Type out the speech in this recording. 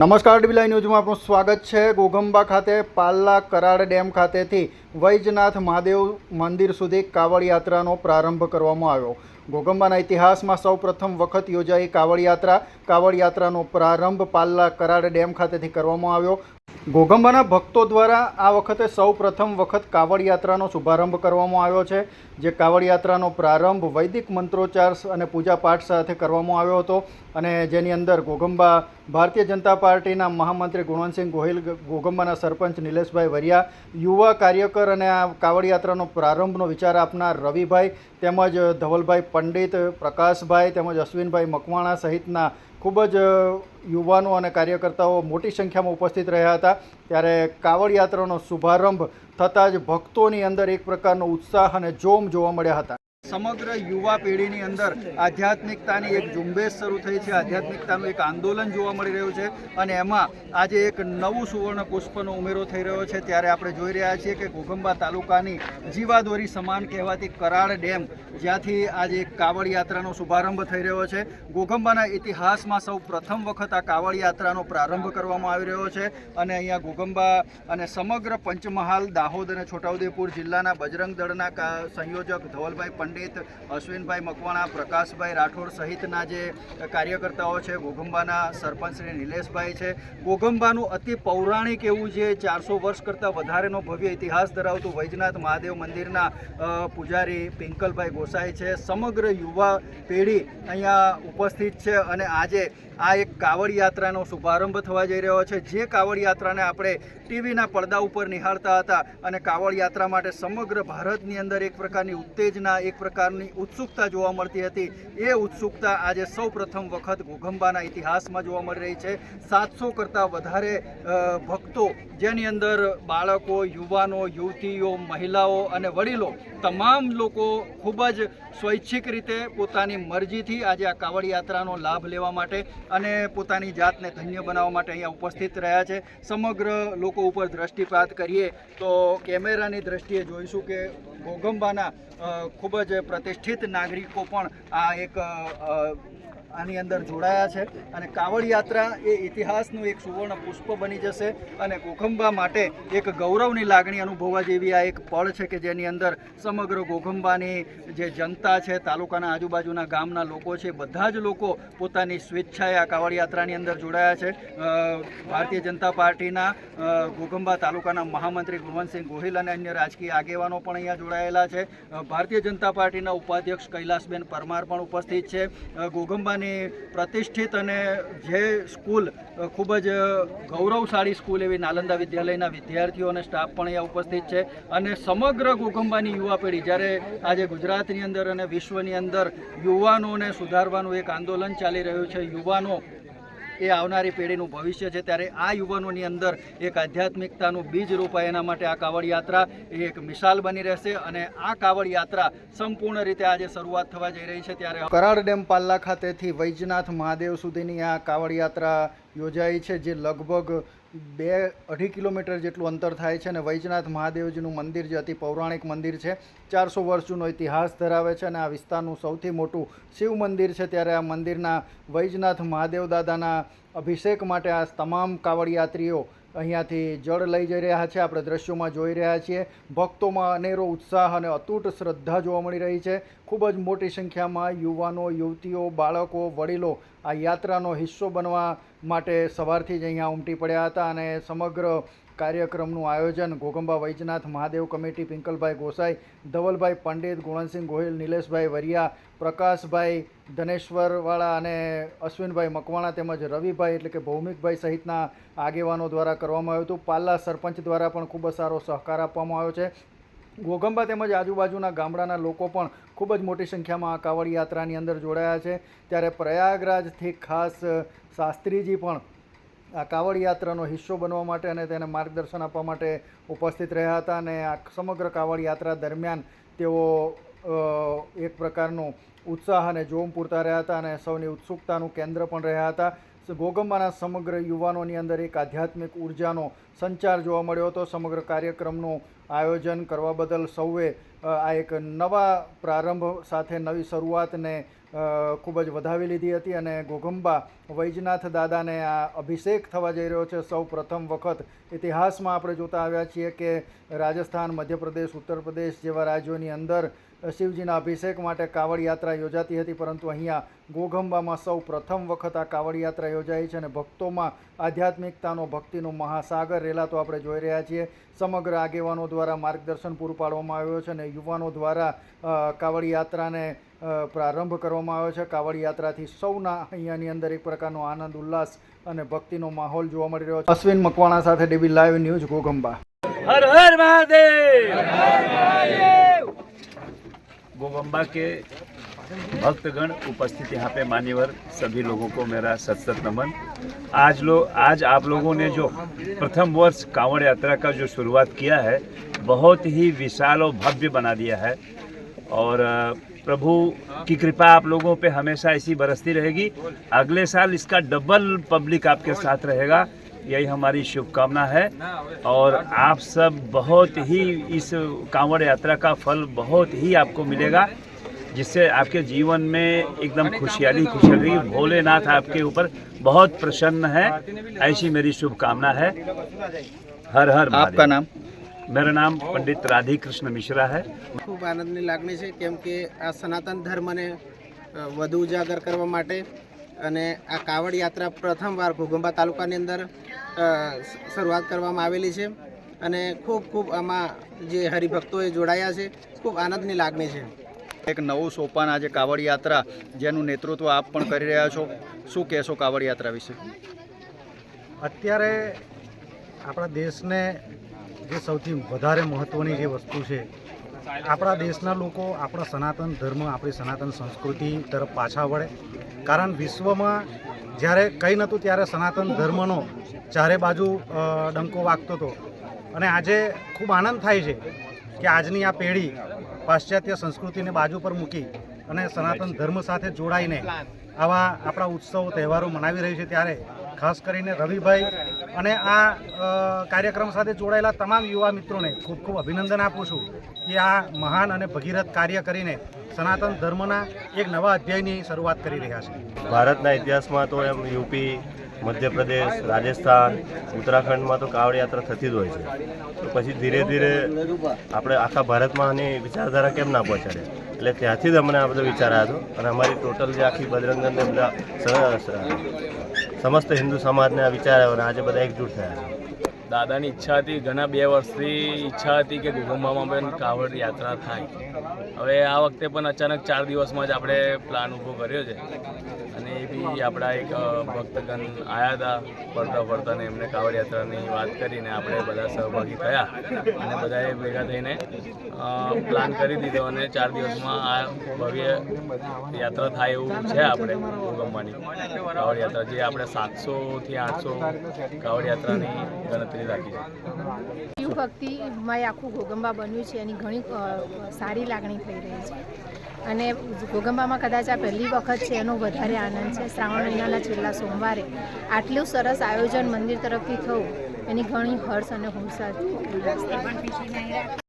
નમસ્કાર ડીબીલાઈ ન્યૂઝમાં આપનું સ્વાગત છે. ગોગંબા ખાતે પાલ્લા કરાડ ડેમ ખાતેથી વૈજનાથ મહાદેવ મંદિર સુધી કાવડ યાત્રાનો પ્રારંભ કરવામાં આવ્યો. ગોગંબાના ઇતિહાસમાં સૌ પ્રથમ વખત યોજાઈ કાવડ યાત્રા. કાવડ યાત્રાનો પ્રારંભ પાલ્લા કરાડ ડેમ ખાતેથી કરવામાં આવ્યો. ગોગંબાના ભક્તો દ્વારા આ વખતે સૌ પ્રથમ વખત કાવડ યાત્રાનો શુભારંભ કરવામાં આવ્યો છે, જે કાવડ યાત્રાનો પ્રારંભ વૈદિક મંત્રોચ્ચાર અને પૂજાપાઠ સાથે કરવામાં આવ્યો હતો અને જેની અંદર ગોગંબા ભારતીય જનતા પાર્ટીના મહામંત્રી ગુણવંતસિંહ ગોહિલ ગોગંબાના સરપંચ નિલેશભાઈ વરિયા, યુવા કાર્યકર અને આ કાવડ યાત્રાનો પ્રારંભનો વિચાર આપનાર રવિભાઈ તેમજ ધવલભાઈ પંડિત, પ્રકાશભાઈ તેમજ અશ્વિનભાઈ મકવાણા સહિતના ખૂબ જ યુવાનો અને કાર્યકર્તાઓ મોટી સંખ્યામાં ઉપસ્થિત રહ્યા હતા. ત્યારે કાવડ યાત્રાનો શુભારંભ થતાં જ ભક્તોની અંદર એક પ્રકારનો ઉત્સાહ અને જોમ જોવા મળ્યા હતા. સમગ્ર યુવા પેઢીની અંદર આધ્યાત્મિકતાની એક ઝુંબેશ શરૂ થઈ છે. આધ્યાત્મિકતાનું એક આંદોલન જોવા મળી રહ્યું છે અને એમાં આજે એક નવું સુવર્ણ પુષ્પનો ઉમેરો થઈ રહ્યો છે. ત્યારે આપણે જોઈ રહ્યા છીએ કે ઘોઘંબા તાલુકાની જીવાદોરી સમાન કહેવાતી કરાડ ડેમ જ્યાંથી આજે એક કાવડ યાત્રાનો શુભારંભ થઈ રહ્યો છે. ઘોઘંબાના ઇતિહાસમાં સૌ પ્રથમ વખત આ કાવડ યાત્રાનો પ્રારંભ કરવામાં આવી રહ્યો છે અને અહીંયા ઘોઘંબા અને સમગ્ર પંચમહાલ, દાહોદ અને છોટાઉદેપુર જિલ્લાના બજરંગ દળના સંયોજક ધવલભાઈ પંડિત અશ્વિનભાઈ મકવાણા, પ્રકાશભાઈ રાઠોડ સહિતના જે કાર્યકર્તાઓ છે, ગોગંબાના સરપંચ શ્રી નિલેશભાઈ છે, ગોગંબાનું અતિ પૌરાણિક એવું જે ચારસો વર્ષ કરતાં વધારેનો ભવ્ય ઇતિહાસ ધરાવતું વૈજનાથ મહાદેવ મંદિરના પૂજારી પિંકલભાઈ ગોસાઈ છે, સમગ્ર યુવા પેઢી અહીંયા ઉપસ્થિત છે અને આજે આ એક કાવડ યાત્રાનો શુભારંભ થવા જઈ રહ્યો છે. જે કાવડ યાત્રાને આપણે ટીવીના પડદા ઉપર નિહાળતા હતા અને કાવડ યાત્રા માટે સમગ્ર ભારતની અંદર એક પ્રકારની ઉત્તેજના, એક પ્રકારની ઉત્સુકતા જોવા મળતી હતી. એ ઉત્સુકતા આજે સૌ પ્રથમ વખત ઘોઘંબાના ઇતિહાસમાં જોવા મળી રહી છે. સાતસો કરતાં વધારે ભક્તો જેની અંદર બાળકો, યુવાનો, યુવતીઓ, મહિલાઓ અને વડીલો તમામ લોકો ખૂબ જ સ્વૈચ્છિક રીતે પોતાની મરજીથી આજે આ કાવડ યાત્રાનો લાભ લેવા માટે અને પોતાની જાતને ધન્ય બનાવવા માટે અહીંયા ઉપસ્થિત રહ્યા છે. સમગ્ર લોકો ઉપર દ્રષ્ટિપાત કરીએ તો કેમેરાની દ્રષ્ટિએ જોઈશું કે ગોગંબાના ખૂબ જ પ્રતિષ્ઠિત નાગરિકો પણ આ એક આની અંદર જોડાયા છે. અને કાવડ યાત્રા એ ઇતિહાસનું એક સુવર્ણ પુષ્પ બની જશે અને ગોખંબા માટે એક ગૌરવની લાગણી અનુભવવા જેવી આ એક પળ છે કે જેની અંદર સમગ્ર ગોખંબાની જે જનતા છે, તાલુકાના આજુબાજુના ગામના લોકો છે, બધા જ લોકો પોતાની સ્વેચ્છાએ આ કાવડ યાત્રાની અંદર જોડાયા છે. ભારતીય જનતા પાર્ટીના અ, ઘોઘંબા તાલુકાના મહામંત્રી ગુણવંતસિંહ ગોહિલ અને અન્ય રાજકીય આગેવાનો પણ અહીંયા જોડાયેલા છે. ભારતીય જનતા પાર્ટીના ઉપાધ્યક્ષ કૈલાસબેન પરમાર પણ ઉપસ્થિત છે. અ, ઘોઘંબાની પ્રતિષ્ઠિત અને જે સ્કૂલ ખૂબ જ ગૌરવશાળી સ્કૂલ એવી નાલંદા વિદ્યાલયના વિદ્યાર્થીઓ અને સ્ટાફ પણ અહીંયા ઉપસ્થિત છે અને સમગ્ર ઘોઘંબાની યુવા પેઢી જ્યારે આજે ગુજરાતની અંદર અને વિશ્વની અંદર યુવાનોને સુધારવાનું એક આંદોલન ચાલી રહ્યું છે યુવાનો એ આવનારી પેઢીનું ભવિષ્ય છે. ત્યારે આ યુવાનોની અંદર એક આધ્યાત્મિકતાનું બીજ રોપાય એના માટે આ કાવડ યાત્રા એ એક મિસાલ બની રહેશે અને આ કાવડ યાત્રા સંપૂર્ણ રીતે આજે શરૂઆત થવા જઈ રહી છે. ત્યારે કરાડ ડેમ પાલ્લા ખાતેથી વૈજનાથ મહાદેવ સુધીની આ કાવડ યાત્રા યોજાઈ છે, જે લગભગ બે અઢી કિલોમીટર જેટલું અંતર થાય છે અને વૈજનાથ મહાદેવજીનું મંદિર જે અતિ પૌરાણિક મંદિર છે, ચારસો વર્ષ જૂનો ઇતિહાસ ધરાવે છે અને આ વિસ્તારનું સૌથી મોટું શિવ મંદિર છે. ત્યારે આ મંદિરના વૈજનાથ મહાદેવ દાદાના અભિષેક માટે આ તમામ કાવડ યાત્રીઓ અહીંયાથી જળ લઈ જઈ રહ્યા છે. આપણે દ્રશ્યોમાં જોઈ રહ્યા છીએ, ભક્તોમાં અનેરો ઉત્સાહ અને અતૂટ શ્રદ્ધા જોવા મળી રહી છે. ખૂબ જ મોટી સંખ્યામાં યુવાનો, યુવતીઓ, બાળકો, વડીલો આ યાત્રાનો હિસ્સો બનવા માટે સવારથી જ અહીંયા ઉમટી પડ્યા હતા અને સમગ્ર કાર્યક્રમનું આયોજન ઘોગંબા વૈજનાથ મહાદેવ કમિટી, પિંકલભાઈ ગોસાઈ, ધવલભાઈ પંડિત, ગુણનસિંહ ગોહિલ, નિલેશભાઈ વરિયા, પ્રકાશભાઈ ધનેશ્વરવાળા અને અશ્વિનભાઈ મકવાણા તેમજ રવિભાઈ એટલે કે ભૌમિકભાઈ સહિતના આગેવાનો દ્વારા કરવામાં આવ્યું હતું. પાલ્લા સરપંચ દ્વારા પણ ખૂબ જ સારો સહકાર આપવામાં આવ્યો છે. ઘોગંબા તેમજ આજુબાજુના ગામડાના લોકો પણ ખૂબ જ મોટી સંખ્યામાં આ કાવડ યાત્રાની અંદર જોડાયા છે. ત્યારે પ્રયાગરાજથી ખાસ શાસ્ત્રીજી પણ આ કાવડ યાત્રાનો હિસ્સો બનવા માટે અને તેને માર્ગદર્શન આપવા માટે ઉપસ્થિત રહ્યા હતા અને આ સમગ્ર કાવડ યાત્રા દરમિયાન તેઓ એક પ્રકારનો ઉત્સાહ અને જોમ પૂરતા રહ્યા હતા અને સૌની ઉત્સુકતાનું કેન્દ્ર પણ રહ્યા હતા. ગોગંબાના સમગ્ર યુવાનોની અંદર એક આધ્યાત્મિક ઉર્જાનો સંચાર જોવા મળ્યો હતો. સમગ્ર કાર્યક્રમનું આયોજન કરવા બદલ સૌએ આ એક નવા પ્રારંભ સાથે નવી શરૂઆતને ખૂબ જ વધાવી લીધી હતી અને ઘોઘંબા વૈજનાથ દાદાને આ અભિષેક થવા જઈ રહ્યો છે સૌ પ્રથમ વખત. ઇતિહાસમાં આપણે જોતા આવ્યા છીએ કે રાજસ્થાન, મધ્યપ્રદેશ ઉત્તર પ્રદેશ જેવા રાજ્યોની અંદર શિવજીના અભિષેક માટે કાવડ યાત્રા યોજાતી હતી, પરંતુ અહીંયા ગોગંબામાં સૌ પ્રથમ વખત આ કાવડ યાત્રા યોજાઈ છે અને ભક્તોમાં આધ્યાત્મિકતાનો, ભક્તિનો મહાસાગર રેલાતો આપણે જોઈ રહ્યા છીએ. સમગ્ર આગેવાનો દ્વારા માર્ગદર્શન પૂરું પાડવામાં આવ્યું છે અને યુવાનો દ્વારા કાવડ યાત્રાને પ્રારંભ કરવામાં આવ્યો છે કાવડ યાત્રાથી સૌના અહીંયાની અંદર એક પ્રકારનો આનંદ ઉલ્લાસ અને ભક્તિનો માહોલ જોવા મળી રહ્યો છે અશ્વિન મકવાણા સાથે ડીબી લાઈવ ન્યૂઝ ગોગંબા हर हर महादेव गोगम्बा के भक्तगण उपस्थित यहाँ पे मान्यवर सभी लोगों को मेरा सत सत नमन आज लो आज आप लोगों ने जो प्रथम वर्ष कांवड़ यात्रा का जो शुरुआत किया है बहुत ही विशाल और भव्य बना दिया है और अ, प्रभु की कृपा आप लोगों पे हमेशा ऐसी बरसती रहेगी। अगले साल इसका डबल पब्लिक आपके साथ रहेगा। यही हमारी शुभकामना है। और आप सब बहुत ही इस कांवड़ यात्रा का फल बहुत ही आपको मिलेगा, जिससे आपके जीवन में एकदम खुशहाली खुशहाली भोलेनाथ आपके ऊपर बहुत प्रसन्न है। ऐसी मेरी शुभकामना है। हर हर आपका नाम? मेरा नाम पंडित राधी कृष्ण मिश्रा है ખૂબ આનંદની લાગણી છે કેમ કે આ સનાતન ધર્મને અ, વધુ ઉજાગર કરવા માટે અને આ કાવડ યાત્રા પ્રથમવાર ઘોગંબા તાલુકાની અંદર અ, સ- શરૂઆત કરવામાં આવેલી છે અને ખૂબ ખૂબ આમાં જે હરિભક્તોએ જોડાયા છે ખૂબ આનંદની લાગણી છે એક નવું સોપાન આજે કાવડ યાત્રા જેનું નેતૃત્વ આપ પણ કરી રહ્યા છો શું કહેશો કાવડ યાત્રા વિશે અત્યારે આપણા દેશને જે સૌથી વધારે મહત્ત્વની જે વસ્તુ છે, આપણા દેશના લોકો, આપણા સનાતન ધર્મ, આપણી સનાતન સંસ્કૃતિ તરફ પાછા વળે. કારણ વિશ્વમાં જ્યારે કંઈ નહોતું ત્યારે સનાતન ધર્મનો ચારે બાજુ ડંકો વાગતો હતો. અને આજે ખૂબ આનંદ થાય છે કે આજની આ પેઢી પાશ્ચાત્ય સંસ્કૃતિને બાજુ પર મૂકી અને સનાતન ધર્મ સાથે જોડાઈને આવા આપણા ઉત્સવો, તહેવારો મનાવી રહી છે ત્યારે ખાસ કરીને રવિભાઈ અને આ કાર્યક્રમ સાથે જોડાયેલા તમામ યુવા મિત્રોને ખૂબ ખૂબ અભિનંદન આપું છું કે આ મહાન અને ભગીરથ કાર્ય કરીને સનાતન ધર્મના એક નવા અધ્યાયની શરૂઆત કરી રહ્યા છે. ભારતના ઇતિહાસમાં તો એમ યુપી, મધ્યપ્રદેશ, રાજસ્થાન, ઉત્તરાખંડમાં તો કાવડ યાત્રા થતી જ હોય છે. તો પછી ધીરે ધીરે આપણે આખા ભારતમાં આની વિચારધારા કેમ ના પહોંચાડે? એટલે ત્યાંથી જ અમને આ બધો વિચાર આવ્યો હતો. અને અમારી ટોટલ જે આખી બજરંગને બધા સમસ્ત હિન્દુ સમાજને આ વિચાર આવ્યો આજે બધા એકજૂટ થયા દાદાની ઈચ્છા હતી, ઘણા બે વર્ષથી ઈચ્છા હતી કે ગુગુંબામાં કાવડ યાત્રા થાય. હવે આ વખતે પણ અચાનક ચાર દિવસમાં જ આપણે પ્લાન ઊભો કર્યો છે. અને આપણા એક ભક્તગણ આવ્યા હતા, ફરતા ફરતા એમને કાવડ યાત્રાની વાત કરીને આપણે બધા સહભાગી થયા અને બધાએ ભેગા થઈને પ્લાન કરી દીધો અને ચાર દિવસમાં આ ભવ્ય યાત્રા થાય એવું છે આપણે ઘુગંબાની કાવડ યાત્રા જે આપણે સાતસોથી આઠસો કાવડ યાત્રાની ગણતરી રાખી છે. શિવ ભક્તિમાં આખું ગોગંબા બન્યું છે, એની ઘણી સારી લાગણી થઈ રહી છે. અને ઘોગંબામાં કદાચ આ પહેલી વખત છે એનો વધારે આનંદ છે. શ્રાવણ મહિનાના છેલ્લા સોમવારે આટલું સરસ આયોજન મંદિર તરફથી થવું એની ઘણી હર્ષ અને હુંસાર